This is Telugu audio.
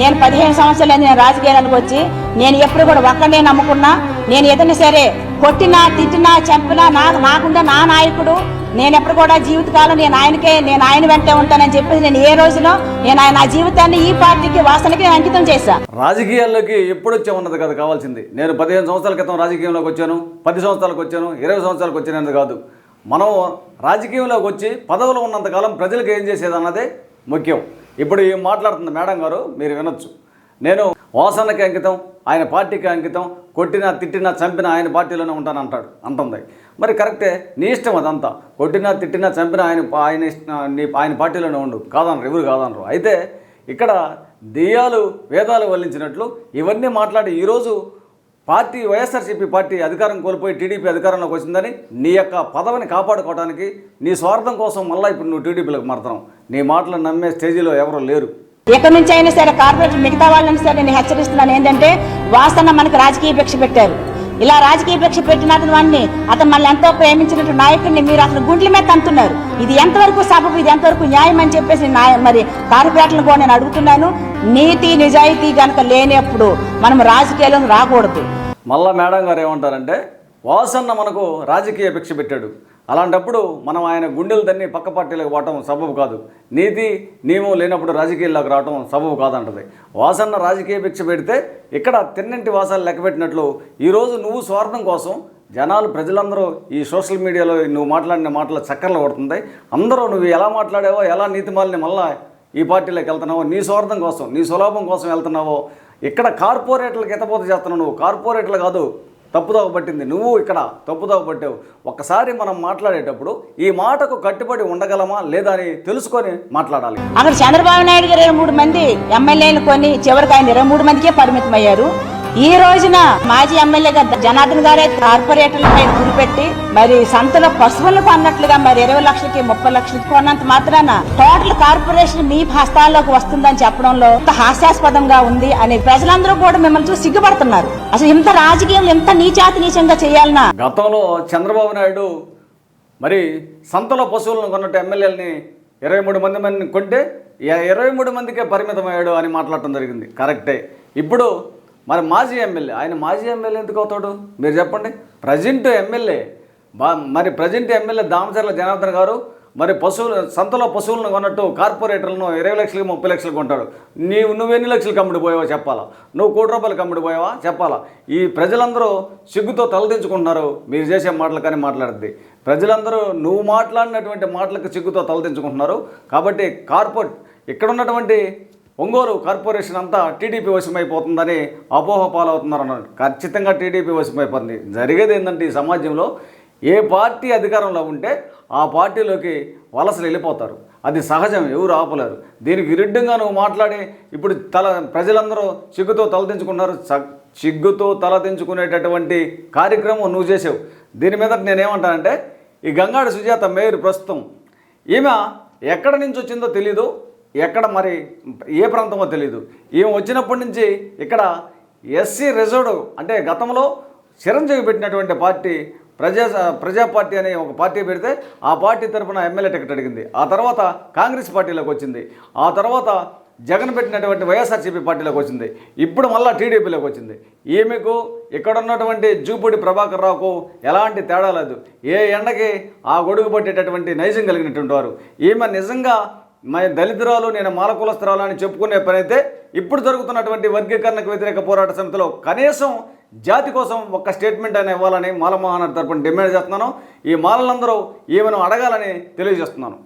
నేను పదిహేను సంవత్సరాలు నేను రాజకీయాలకు వచ్చి నేను ఎప్పుడు కూడా ఒక్కడే నమ్ముకున్నా. నేను ఏదైనా సరే కొట్టినా తిట్టినా చంపినా నా నాకుండా నా నాయకుడు. నేను ఎప్పుడు కూడా జీవితకాలం నేను ఆయనకే నేను ఆయన వెంటే ఉంటానని చెప్పేసి నేను ఏ రోజులో నేను ఆయన నా జీవితాన్ని ఈ పార్టీకి వాసనకి అంకితం చేశా. రాజకీయాల్లోకి ఎప్పుడు వచ్చే ఉన్నది కదా కావాల్సింది. నేను పదిహేను సంవత్సరాల క్రితం రాజకీయంలోకి వచ్చాను పది సంవత్సరాలకు వచ్చాను ఇరవై సంవత్సరాలకు వచ్చానది కాదు. మనం రాజకీయంలోకి వచ్చి పదవులు ఉన్నంతకాలం ప్రజలకు ఏం చేసేది అన్నదే ముఖ్యం. ఇప్పుడు ఏం మాట్లాడుతున్న మేడం గారు మీరు వినొచ్చు. నేను వాసనకి అంకితం ఆయన పార్టీకి అంకితం కొట్టినా తిట్టినా చంపినా ఆయన పార్టీలోనే ఉంటానంటాడు అంటుంది మరి కరెక్టే నీ ఇష్టం అదంతా. కొట్టినా తిట్టినా చంపినా ఆయన ఆయన ఇష్ట- నీ ఆయన పార్టీలోనే ఉండు. కాదనరు ఎవరు కాదనరు. అయితే ఇక్కడ దెయ్యాలు వేదాలు వల్లించినట్లు ఇవన్నీ మాట్లాడి ఈరోజు పార్టీ వైఎస్ఆర్సీపీ పార్టీ అధికారం కోల్పోయి టీడీపీ అధికారంలోకి వచ్చిందని నీ యొక్క పదవిని కాపాడుకోవడానికి నీ స్వార్థం కోసం మళ్ళీ ఇప్పుడు నువ్వు టీడీపీలకు మారుతున్నావు. నీ మాటలు నమ్మే స్టేజీలో ఎవరు లేరు. ఎక్కడి నుంచి అయినా సరే కార్పొరేట్ మిగతా వాళ్ళని సరే నేను హెచ్చరిస్తున్నాను. ఏంటంటే వాసన మనకు రాజకీయ భిక్ష పెట్టారు. ఇలా రాజకీయ భిక్ష పెట్టిన వాడిని అతను మనల్ని ఎంతో ప్రేమించినట్టు నాయకుడిని మీరు అసలు గుండెల మీద తంతున్నారు ఇది ఎంతవరకు సబబు ఇది ఎంతవరకు న్యాయం అని చెప్పేసి మరి కార్పొరేట్లను కూడా నేను అడుగుతున్నాను. నీతి నిజాయితీ కనుక లేనప్పుడు మనం రాజకీయాలను రాకూడదు. మళ్ళా మేడం గారు ఏమంటారంటే వాసన్న మనకు రాజకీయ భిక్ష పెట్టాడు. అలాంటప్పుడు మనం ఆయన గుండెలు తన్ని పక్క పార్టీలకు పోవటం సబబు కాదు. నీతి నియమం లేనప్పుడు రాజకీయాల్లోకి రావటం సబబు కాదంటది. వాసన్న రాజకీయ భిక్ష పెడితే ఇక్కడ తిన్నంటి వాసాలు లెక్క పెట్టినట్లు ఈరోజు నువ్వు స్వార్థం కోసం జనాలు ప్రజలందరూ ఈ సోషల్ మీడియాలో నువ్వు మాట్లాడిన మాటలు చక్కర్లు పడుతుంది అందరూ నువ్వు ఎలా మాట్లాడావో ఎలా నీతిమాలని మళ్ళీ ఈ పార్టీలోకి వెళ్తున్నావో? నీ స్వార్థం కోసం నీ సులభం కోసం వెళ్తున్నావో? ఇక్కడ కార్పొరేట్లకు ఎతపోత చేస్తున్నావు నువ్వు. కార్పొరేట్లు కాదు తప్పుదోవ పట్టింది. నువ్వు ఇక్కడ తప్పుదోవ పట్టావు. ఒక్కసారి మనం మాట్లాడేటప్పుడు ఈ మాటకు కట్టుబడి ఉండగలమా లేదా అని తెలుసుకొని మాట్లాడాలి. అక్కడ చంద్రబాబు నాయుడు గారు ఇరవై మూడు మంది ఎమ్మెల్యేలు కొని చివరికి ఆయన ఇరవై మూడు మందికే పరిమితం అయ్యారు ఈ రోజున మాజీ ఎమ్మెల్యే జనార్దన్ గారే కార్పొరేటర్ల పైన గురిపెట్టి మరి సంతలో పశువులు కొన్నట్లుగా మరి ఇరవై లక్షలకి ముప్పై లక్షలకి కొన్నంత మాత్రాన టోటల్ కార్పొరేషన్ మీ హస్తాల్లోకి వస్తుందని చెప్పడంలో ఇంత హాస్యాస్పదంగా ఉంది అని ప్రజలందరూ కూడా మిమ్మల్ని చూసి సిగ్గుపడుతున్నారు. అసలు ఇంత రాజకీయం ఎంత నీచాతి నీచంగా చేయాలన్నా? గతంలో చంద్రబాబు నాయుడు మరి సంతలో పశువులను కొన్నట్టు ఎమ్మెల్యేలని ఇరవై మూడు మంది మందిని కొంటే ఇరవై మూడు మందికే పరిమితమయ్యాడు అని మాట్లాడటం జరిగింది. కరెక్టే. ఇప్పుడు మరి మాజీ ఎమ్మెల్యే ఆయన మాజీ ఎమ్మెల్యే ఎందుకు అవుతాడు? మీరు చెప్పండి. ప్రజెంట్ ఎమ్మెల్యే మరి ప్రజెంట్ ఎమ్మెల్యే దామచర్ల జనార్దన్ గారు మరి పశువులు సంతలో పశువులను కొన్నట్టు కార్పొరేటర్లను ఇరవై లక్షలకి ముప్పై లక్షలకు కొంటాడు. నీవు నువ్వు ఎన్ని లక్షలు కమ్ముడు పోయావా చెప్పాలా? నువ్వు కోటి రూపాయలు కమ్ముడు పోయావా? చెప్పాలా. ఈ ప్రజలందరూ సిగ్గుతో తలదించుకుంటున్నారు. మీరు చేసే మాటలు కానీ మాట్లాడుద్ది. ప్రజలందరూ నువ్వు మాట్లాడినటువంటి మాటలకు సిగ్గుతో తలదించుకుంటున్నారు. కాబట్టి కార్పొరేట్ ఇక్కడ ఉన్నటువంటి ఒంగోలు కార్పొరేషన్ అంతా టీడీపీ వశమైపోతుందని అపోహ పాలవుతున్నారు అన్నారు ఖచ్చితంగా టీడీపీ వశమైపోతుంది. జరిగేది ఏంటంటే ఈ సమాజంలో ఏ పార్టీ అధికారంలో ఉంటే ఆ పార్టీలోకి వలసలు వెళ్ళిపోతారు. అది సహజం ఎవరు ఆపలేరు. దీనికి విరుద్ధంగా నువ్వు మాట్లాడి ఇప్పుడు తల ప్రజలందరూ సిగ్గుతో తలదించుకున్నారు చిగ్గుతో సిగ్గుతో తలదించుకునేటటువంటి కార్యక్రమం నువ్వు చేసావు. దీని మీద నేనేమంటానంటే ఈ గంగాడి సుజాత మేయర్ ప్రస్తుతం ఈమె ఎక్కడి నుంచి వచ్చిందో తెలీదు. ఎక్కడ మరి ఏ ప్రాంతమో తెలియదు ఈమె వచ్చినప్పటి నుంచి ఇక్కడ ఎస్సీ రిజర్వ్డ్ అంటే గతంలో చిరంజీవి పెట్టినటువంటి పార్టీ ప్రజా ప్రజా పార్టీ అనే ఒక పార్టీ పెడితే ఆ పార్టీ తరఫున ఎమ్మెల్యే టికెట్ అడిగింది. ఆ తర్వాత కాంగ్రెస్ పార్టీలోకి వచ్చింది. ఆ తర్వాత జగన్ పెట్టినటువంటి వైఎస్ఆర్సీపీ పార్టీలోకి వచ్చింది. ఇప్పుడు మళ్ళీ టీడీపీలోకి వచ్చింది. ఈమెకు ఇక్కడ ఉన్నటువంటి జూపూడి ప్రభాకర్ రావుకు ఎలాంటి తేడా లేదు. ఏ ఎండకి ఆ గొడుగు పట్టేటటువంటి నైజం కలిగినటువంటి వారు. ఈమె నిజంగా మా దళితురాలు నేను మాలకులస్తురాలు అని చెప్పుకునే పని అయితే ఇప్పుడు జరుగుతున్నటువంటి వర్గీకరణకు వ్యతిరేక పోరాట సమితిలో కనీసం జాతి కోసం ఒక స్టేట్మెంట్ అని ఇవ్వాలని మాల మహానాడు తరపున డిమాండ్ చేస్తున్నాను. ఈ మాలలందరూ ఏమైనా అడగాలని తెలియజేస్తున్నాను.